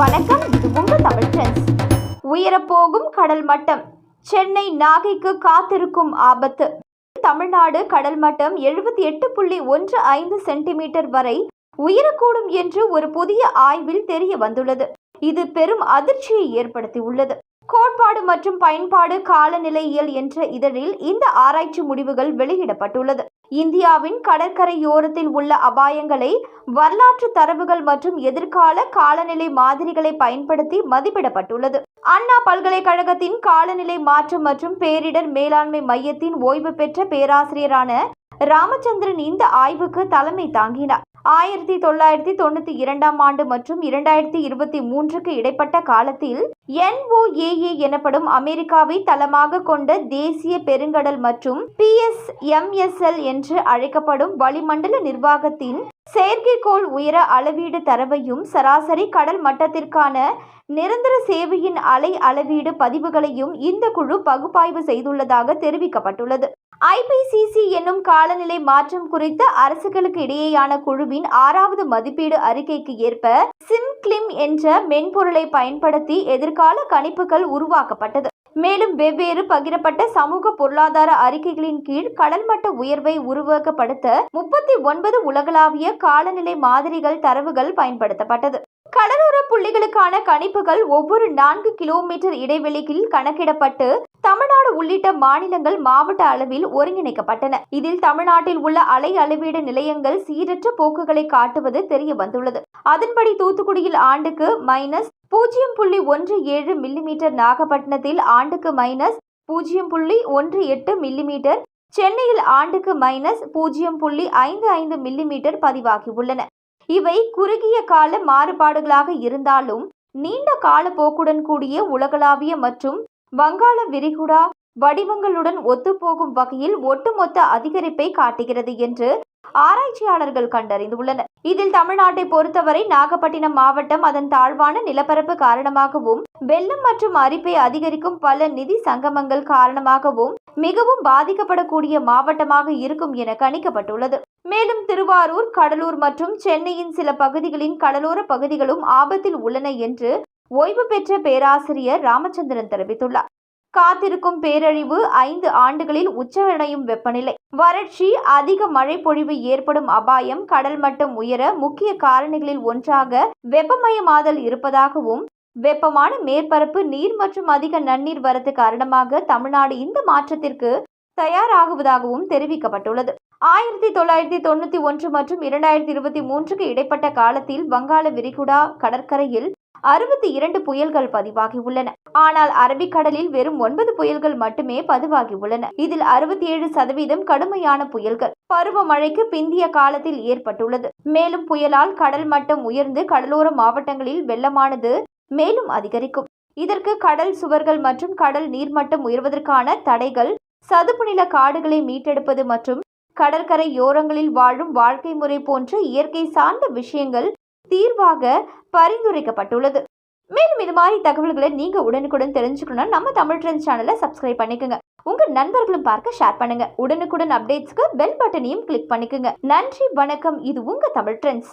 வணக்கம் இது உங்க தமிழ் ட்ரெண்ட்ஸ் உயரப்போகும் கடல் மட்டம். சென்னை நாகைக்கு காத்திருக்கும் ஆபத்து. தமிழ்நாடு கடல் மட்டம் எழுபத்தி எட்டு புள்ளி ஒன்று ஐந்து சென்டிமீட்டர் வரை உயரக்கூடும் என்று ஒரு புதிய ஆய்வில் தெரிய வந்துள்ளது. இது பெரும் அதிர்ச்சியை ஏற்படுத்தியுள்ளது. கோட்பாடு மற்றும் பயன்பாடு காலநிலையியல் என்ற இதழில் இந்த ஆராய்ச்சி முடிவுகள் வெளியிடப்பட்டுள்ளது. இந்தியாவின் கடற்கரையோரத்தில் உள்ள அபாயங்களை வரலாற்று தரவுகள் மற்றும் எதிர்கால காலநிலை மாதிரிகளை பயன்படுத்தி மதிப்பிடப்பட்டுள்ளது. அண்ணா பல்கலைக்கழகத்தின் காலநிலை மாற்றம் மற்றும் பேரிடர் மேலாண்மை மையத்தின் ஓய்வு பெற்ற பேராசிரியரான ராமச்சந்திரன் இந்த ஆய்வுக்கு தலைமை தாங்கினார். ஆயிரத்தி தொள்ளாயிரத்தி தொண்ணூத்தி இரண்டாம் ஆண்டு மற்றும் இரண்டாயிரத்தி இருபத்தி மூன்றுக்கு இடைப்பட்ட காலத்தில் என்ஓஏஏ எனப்படும் அமெரிக்காவை தளமாக கொண்ட தேசிய பெருங்கடல் மற்றும் பிஎஸ்எம்எஸ்எல் என்று அழைக்கப்படும் வளிமண்டல நிர்வாகத்தின் செயற்கைக்கோள் உயர அளவீடு தரவையும் சராசரி கடல் மட்டத்திற்கான நிரந்தர சேவையின் அலை அளவீடு பதிவுகளையும் இந்த குழு பகுப்பாய்வு செய்துள்ளதாக தெரிவிக்கப்பட்டுள்ளது. ஐபிசிசி என்னும் காலநிலை மாற்றம் குறித்த அரசுகளுக்கு இடையேயான குழுவின் ஆறாவது மதிப்பீடு அறிக்கைக்கு ஏற்ப சிம்கிளிம் என்ற மென்பொருளை பயன்படுத்தி எதிர்கால கணிப்புகள் உருவாக்கப்பட்டது. மேலும் வெவ்வேறு பகிரப்பட்ட சமூக பொருளாதார அறிக்கைகளின் கீழ் கடல்மட்ட உயர்வை உருவகப்படுத்த முப்பத்தி ஒன்பது உலகளாவிய காலநிலை மாதிரிகள் தரவுகள் பயன்படுத்தப்பட்டது. கடலோர புள்ளிகளுக்கான கணிப்புகள் ஒவ்வொரு நான்கு கிலோமீட்டர் இடைவெளியில் கணக்கிடப்பட்டு தமிழ்நாடு உள்ளிட்ட மாநிலங்கள் மாவட்ட அளவில் ஒருங்கிணைக்கப்பட்டன. இதில் தமிழ்நாட்டில் உள்ள அலை அளவீடு நிலையங்கள் சீரற்ற போக்குகளை காட்டுவது தெரிய வந்துள்ளது அதன்படி தூத்துக்குடியில் ஆண்டுக்கு மைனஸ் பூஜ்ஜியம் புள்ளி ஒன்று ஏழு மில்லிமீட்டர் நாகப்பட்டினத்தில் ஆண்டுக்கு மைனஸ் பூஜ்ஜியம் புள்ளி ஒன்று எட்டு மில்லிமீட்டர் சென்னையில் ஆண்டுக்கு மைனஸ் பூஜ்ஜியம் புள்ளி ஐந்து ஐந்து மில்லிமீட்டர் பதிவாகியுள்ளன. இவை குறுகிய கால மாறுபாடுகளாக இருந்தாலும் நீண்ட கால போக்குடன் கூடிய உலகளாவிய மற்றும் வங்காள விரிகுடா வடிவங்களுடன் ஒத்துப்போகும் வகையில் ஒட்டுமொத்த அதிகரிப்பை காட்டுகிறது என்று ஆராய்ச்சியாளர்கள் கண்டறிந்துள்ளனர். இதில் தமிழ்நாட்டை பொறுத்தவரை நாகப்பட்டினம் மாவட்டம் அதன் தாழ்வான நிலப்பரப்பு காரணமாகவும் வெள்ளம் மற்றும் அரிப்பை அதிகரிக்கும் பல நிதி சங்கமங்கள் காரணமாகவும் மிகவும் பாதிக்கப்படக்கூடிய மாவட்டமாக இருக்கும் என கணிக்கப்பட்டுள்ளது. மேலும் திருவாரூர் கடலூர் மற்றும் சென்னையின் சில பகுதிகளின் கடலோர பகுதிகளும் ஆபத்தில் உள்ளன என்று ஓய்வு பெற்ற பேராசிரியர் ராமச்சந்திரன் தெரிவித்துள்ளார். காத்திருக்கும் பேரழிவு ஐந்து ஆண்டுகளில் உச்சமடையும் வெப்பநிலை. வறட்சி அதிக மழை பொழிவு ஏற்படும் அபாயம் கடல் மட்டம் உயர முக்கிய காரணிகளில் ஒன்றாக வெப்பமயமாதல் இருப்பதாகவும் வெப்பமான மேற்பரப்பு நீர் மற்றும் அதிக நன்னீர் வரத்து காரணமாக தமிழ்நாடு இந்த மாற்றத்திற்கு தயாராகுவதாகவும் தெரிவிக்கப்பட்டுள்ளது. ஆயிரத்தி தொள்ளாயிரத்தி தொண்ணூத்தி ஒன்று மற்றும் இரண்டாயிரத்தி இருபத்தி மூன்றுக்கு இடைப்பட்ட காலத்தில் வங்காள விரிகுடா கடற்கரையில் அறுபத்தி இரண்டு புயல்கள் பதிவாகியுள்ளன. ஆனால் அரபிக்கடலில் வெறும் ஒன்பது புயல்கள் மட்டுமே பதிவாகியுள்ளன. இதில் அறுபத்தி ஏழு சதவீதம் கடுமையான புயல்கள். பருவமழைக்கு பிந்திய காலத்தில் ஏற்பட்டுள்ளது. மேலும் புயலால் கடல் மட்டம் உயர்ந்து கடலோர மாவட்டங்களில் வெள்ளமானது மேலும் அதிகரிக்கும். இதற்கு கடல் சுவர்கள் மற்றும் கடல் நீர்மட்டம் உயர்வதற்கான தடைகள் சதுப்பு நில காடுகளை மீட்டெடுப்பது மற்றும் கடற்கரை யோரங்களில் வாழும் வாழ்க்கை முறை போன்ற இயற்கை சார்ந்த விஷயங்கள் தீர்வாக பரிந்துரைக்கப்பட்டுள்ளது. மேலும் இது மாதிரி தகவல்களை நீங்க உடனுக்குடன் தெரிஞ்சுக்கணும்னா நம்ம தமிழ் ட்ரெண்ட் சேனலை சப்ஸ்கிரைப் பண்ணிக்கோங்க. உங்க நண்பர்களும் பார்க்க ஷேர் பண்ணுங்க. உடனுக்குடன் அப்டேட்ஸ்க்கு பெல் பட்டனையும் கிளிக் பண்ணிக்கோங்க. நன்றி வணக்கம். இது உங்க தமிழ் ட்ரெண்ட்ஸ்.